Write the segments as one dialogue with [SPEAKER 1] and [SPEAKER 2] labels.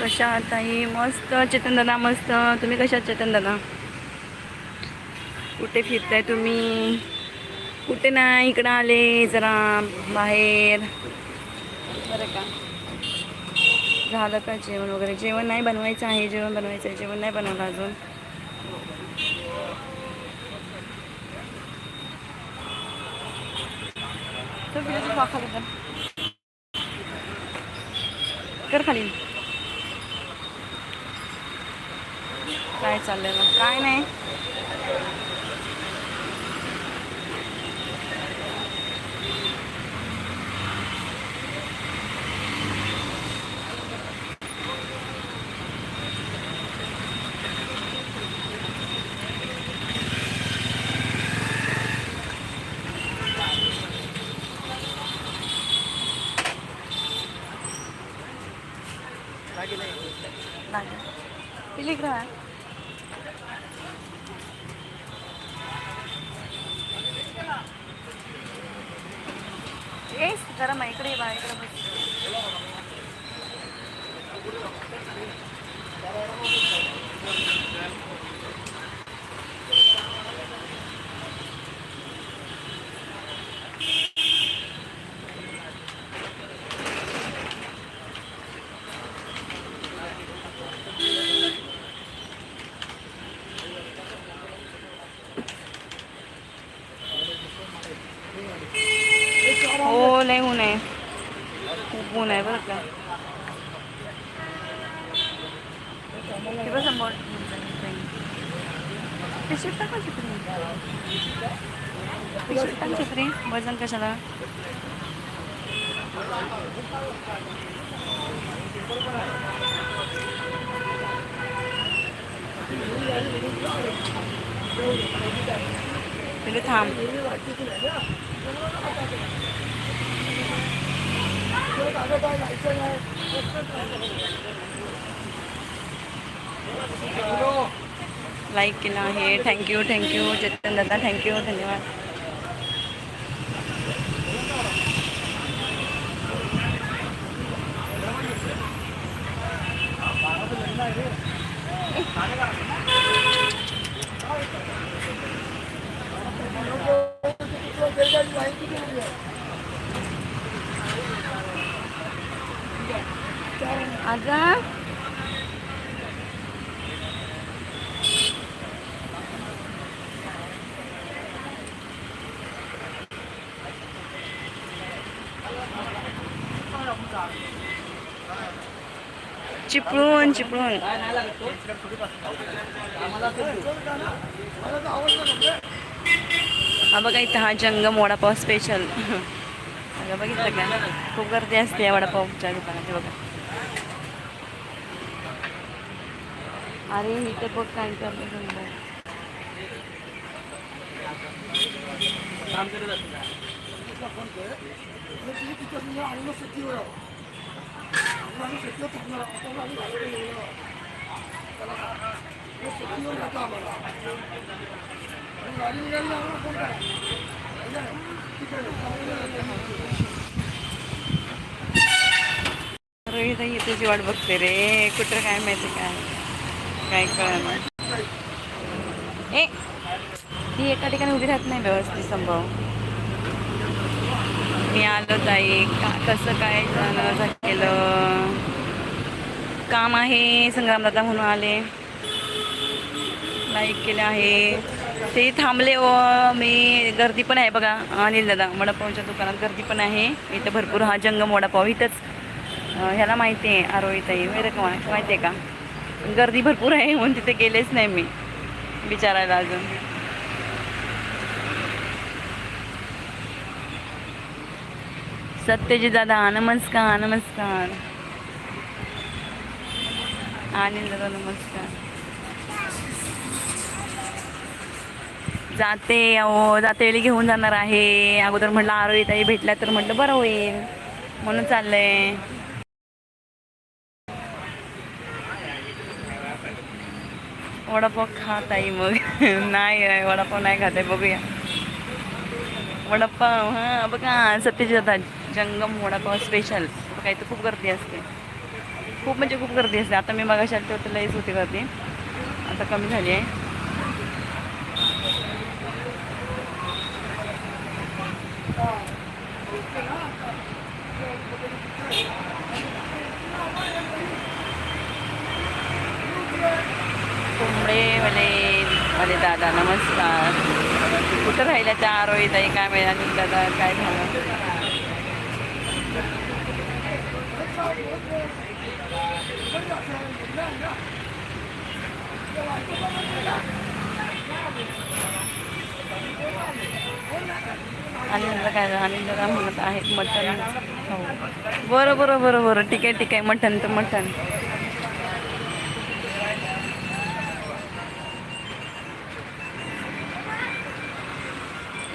[SPEAKER 1] कशा आहात ताई मस्त. चेतन दादा मस्त. तुम्ही कशा चेतन दादा? कुठे फिरताय तुम्ही? कुठे नाही? इकडं आले जरा बाहेर. बरं का. झालं का जेवण वगैरे? जेवण नाही बनवायचं आहे. जेवण बनवायचं आहे. जेवण नाही बनवलं अजून. खाली तर कर खाली. काय चाललंय मग? काय नाही. लागेल पिली का येस जरा मग इकडे ये बा इकडे बस हो लय ऊन आहे खूप ऊन आहे बरं का. हे बघ समोर. पिशवीत टाक ना पिशवीत टाक छत्री वजन कशाला? तिथे थांब. लाईक केलं आहे थँक्यू थँक्यू चेतन दादा थँक्यू धन्यवाद। चिपळूण चिपळूण. हा बघा इथं हा जंगम वडापाव स्पेशल अगं बघितलं का? खूप गर्दी असते या वडापावच्या दुकानात बघा. अरे इथे बघ काय करतो समजा रोहित तुझी वाट बघते रे. कुठं काय माहिती काय? काय कळ ए ती एका ठिकाणी उभी राहत नाही व्यवस्थित संभव. मी आलो ताई. का कसं काय झालं केलं काम आहे संग्रामदादा म्हणून आले. लाईक केलं आहे. ते थांबले व मी गर्दी पण आहे बघा. अनिल दादा वडापावच्या दुकानात गर्दी पण आहे. इथं भरपूर हा जंगम वडापाव इथंच. ह्याला माहिती आहे आरोहीताई वगैरे माहिती आहे का? गर्दी भरपूर आहे म्हणून तिथे गेलेच नाही मी विचारायला अजून. सत्यजी दादा नमस्कार नमस्कार. आणि दादा नमस्कार. जाते अहो जाते वेळी घेऊन जाणार आहे. अगोदर म्हटलं आरोही ताई भेटल्या तर म्हटलं बरं होईल. म्हणून चाललंय. वडापाव खात आहे मग. नाही वडापाव नाही खात आहे बघूया. वडापाव हां बघा सत्यजित जंगम वडापाव स्पेशल बघा इथं खूप गर्दी असते. खूप म्हणजे खूप गर्दी असते. आता मी मग आली तेव्हा तर लईच होती गर्दी. आता कमी झाली आहे. कोंबडे वाले दादा नमस्कार. कुठं राहिल्या त्या आरोही ताई? काय मिळाली दादा? काय झालं? आनंद काय आनंद म्हणत आहे मटन हो. बरं बरं बरं बरं. ठीक आहे ठीक आहे मटन तर मटन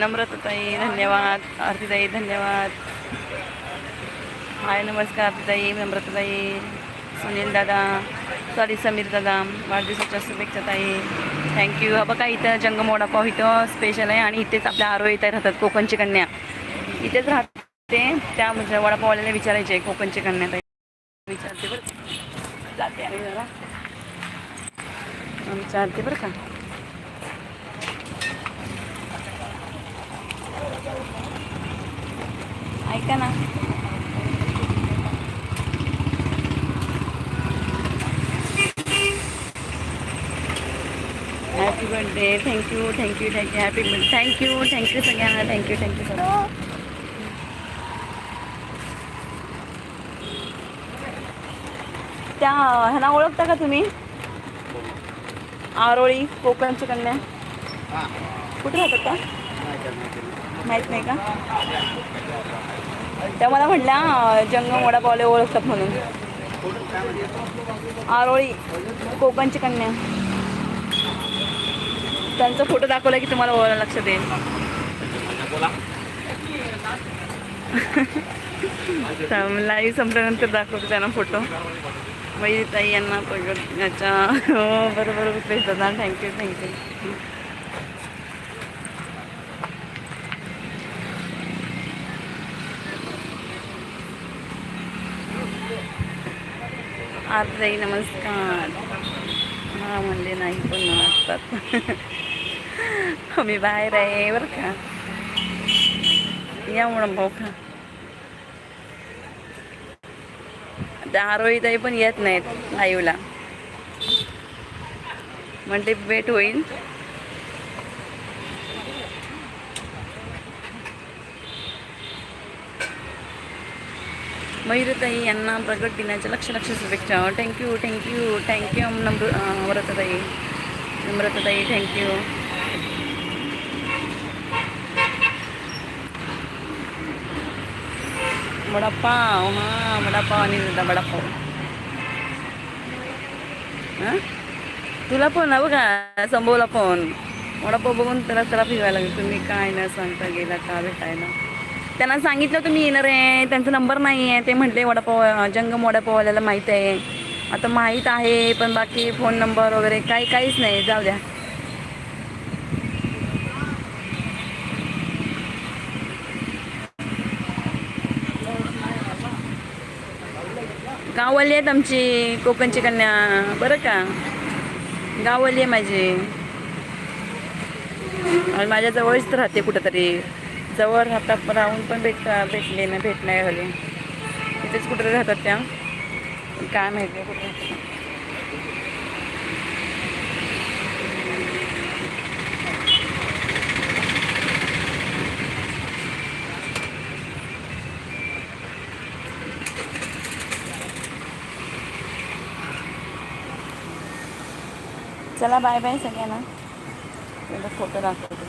[SPEAKER 1] नम्रताताई धन्यवाद. आरतीताई धन्यवाद. हाय नमस्कार आरतीताई नम्रताताई. सुनील दादा सॉरी समीर दादा वाढदिवसाच्या शुभेच्छा ताई. थँक्यू हा बघा इथं जंगम वडापाव इथं स्पेशल आहे आणि इथेच आपल्या आरो इथे राहतात कोकणची कन्या. इथेच राहते त्या म्हणजे वडापाववाल्याला विचारायचे कोकणची कन्या ताई. विचारते बरं जाते आणि जरा. विचारते बरं का. ऐका ना. Happy birthday thank you thank you thank you happy birthday thank you thank you सगळ्यांना थँक्यू थँक्यू सगळ्यांना त्या ह्यांना ओळखता का तुम्ही? आरोळी कोकणची कन्या. कुठे राहतात का माहीत नाही का? त्या मला म्हटल्या जंगम वडापावले ओळखतात म्हणून. आरोळी कोकणची कन्या. त्यांचा फोटो दाखवला की तुम्हाला ओळख लक्षात येईल लाईव्ह संपल्यानंतर दाखवतो त्यांना फोटो वैदी ताई यांना प्रगत याच्या हो बरं बरं रुपेश दादा थँक्यू थँक्यू आरताई नमस्कार. हा म्हणले नाही पण नमस्कार. आम्ही बाहेर आहे बरं का या म्हणून भाऊ का आरोही आरोहीताई पण येत नाहीत लाईवला म्हणते भेट होईल मयुरताई यांना प्रगट दिनाच्या लक्ष लक्ष शुभेच्छा थँक्यू थँक्यू थँक्यू नम्र व्रतताई नम्रताताई थँक्यू वडापाव हां वडापाव आणि वडापाव हां तुला पण ना बघा संभवला पण वडापाव बघून त्याला त्याला फिरवायला लागेल तुम्ही काय न सांगता गेला का भेटायला त्यांना सांगितलं तुम्ही येणार आहे त्यांचा नंबर नाही आहे ते म्हटले वडापाव जंगम वडापाववाल्याला माहीत आहे आता माहीत आहे पण बाकी फोन नंबर वगैरे काही काहीच नाही जाऊ द्या गाववाली आहेत आमची कोकणची कन्या. बरं का? गाववाली आहे माझी. आणि माझ्या जवळच राहते कुठंतरी. जवळ राहतात राहून पण भेट भेटले ना भेट नाही झाली. तिथेच कुठं राहतात त्या. काय माहिती आहे कुठे. चला बाय बाय सगळ्यांना. तुला फोटो दाखवतो.